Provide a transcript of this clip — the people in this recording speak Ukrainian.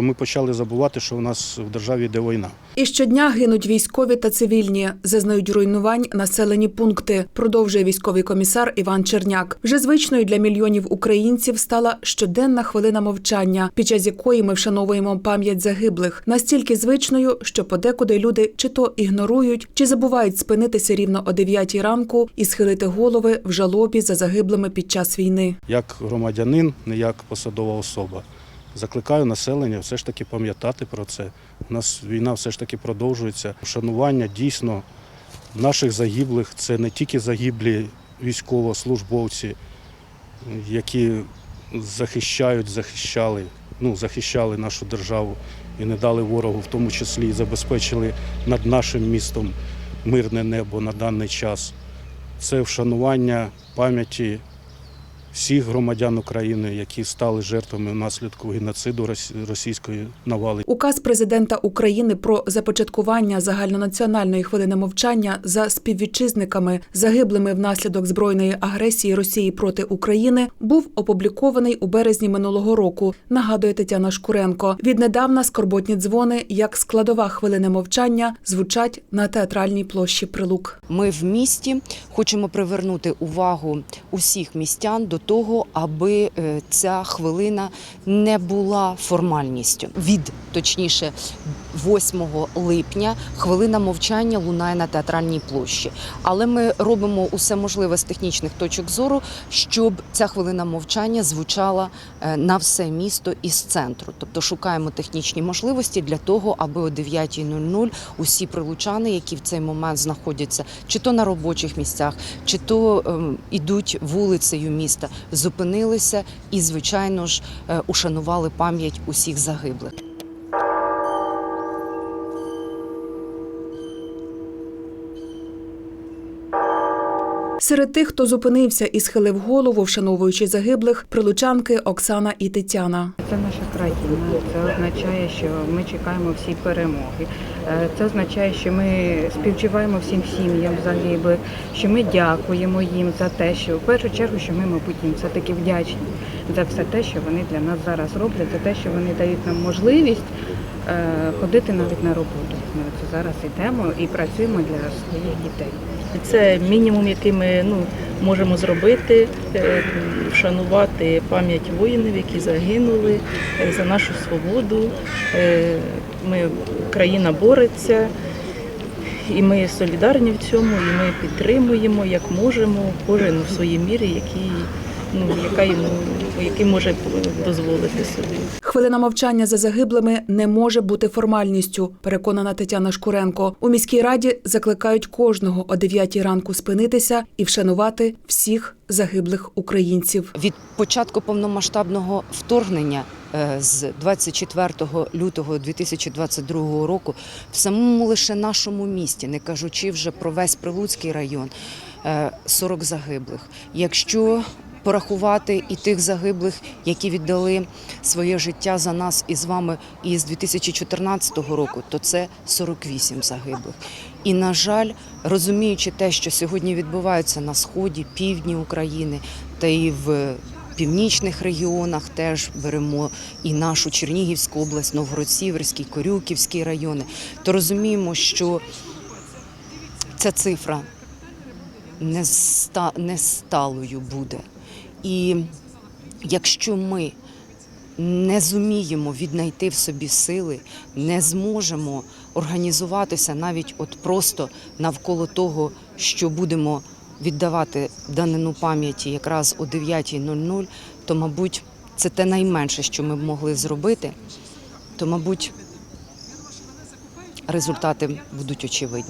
Ми почали забувати, що у нас в державі йде війна. І щодня гинуть військові та цивільні, зазнають руйнувань населені пункти. Продовжує військовий комісар Іван Черняк. Вже звичною для мільйонів українців стала щоденна хвилина мовчання, під час якої ми вшановуємо пам'ять загиблих. Настільки звичною, що подекуди люди чи то ігнорують, чи забувають спинитися рівно о 9 ранку і схилити голови в жалобі за загиблими під час війни. Як громадянин, не як посадова особа. Закликаю населення все ж таки пам'ятати про це. У нас війна все ж таки продовжується. Вшанування дійсно наших загиблих це не тільки загиблі військовослужбовці, які захищають, захищали, ну, захищали нашу державу і не дали ворогу, в тому числі і забезпечили над нашим містом мирне небо на даний час. Це вшанування пам'яті всіх громадян України, які стали жертвами внаслідку геноциду рос- російської навали. Указ президента України про започаткування загальнонаціональної хвилини мовчання за співвітчизниками, загиблими внаслідок збройної агресії Росії проти України, був опублікований у березні минулого року. Нагадує Тетяна Шкуренко. Віднедавна скорботні дзвони, як складова хвилини мовчання, звучать на театральній площі Прилук. Ми в місті хочемо привернути увагу усіх містян до того, аби е, ця хвилина не була формальністю. Від точніше, 8 липня хвилина мовчання лунає на театральній площі. Але ми робимо усе можливе з технічних точок зору, щоб ця хвилина мовчання звучала е, на все місто із центру. Тобто шукаємо технічні можливості для того, аби о 9.00 усі прилучани, які в цей момент знаходяться чи то на робочих місцях, чи то ем, ідуть вулицею міста, зупинилися і, звичайно ж, е, ушанували пам'ять усіх загиблих. Серед тих, хто зупинився і схилив голову, вшановуючи загиблих, прилучанки Оксана і Тетяна. Це наша країна. Це означає, що ми чекаємо всі перемоги. Е, Це означає, що ми співчуваємо всім сім'ям загиблих, що ми дякуємо їм за те, що в першу чергу, що ми, мабуть, їм все таки вдячні за все те, що вони для нас зараз роблять, за те, що вони дають нам можливість е, ходити навіть на роботу. Ми зараз йдемо і працюємо для своїх дітей. Це мінімум, який ми ну, можемо зробити, е, вшанувати пам'ять воїнів, які загинули е, за нашу свободу. Е, Ми, країна бореться, і ми солідарні в цьому, і ми підтримуємо як можемо, кожен у своїй мірі, який, ну, яка йому, який може дозволити собі. Хвилина мовчання за загиблими не може бути формальністю, переконана Тетяна Шкуренко. У міській раді закликають кожного о 9 ранку спинитися і вшанувати всіх загиблих українців. Від початку повномасштабного вторгнення е, з 24 лютого 2022 року в самому лише нашому місті, не кажучи вже про весь Прилуцький район, е, 40 загиблих. Якщо порахувати і тих загиблих, які віддали своє життя за нас і з вами із 2014 року, то це 48 загиблих. І на жаль, розуміючи те, що сьогодні відбувається на сході, півдні України та і в північних регіонах теж беремо і нашу Чернігівську область, Новгород-Сіверський, Корюківський райони, то розуміємо, що ця цифра не, ста, не сталою буде. І якщо ми не зуміємо віднайти в собі сили, не зможемо організуватися навіть от просто навколо того, що будемо віддавати данину пам'яті якраз о 9.00, то, мабуть, це те найменше, що ми б могли зробити, то, мабуть, результати будуть очевидні.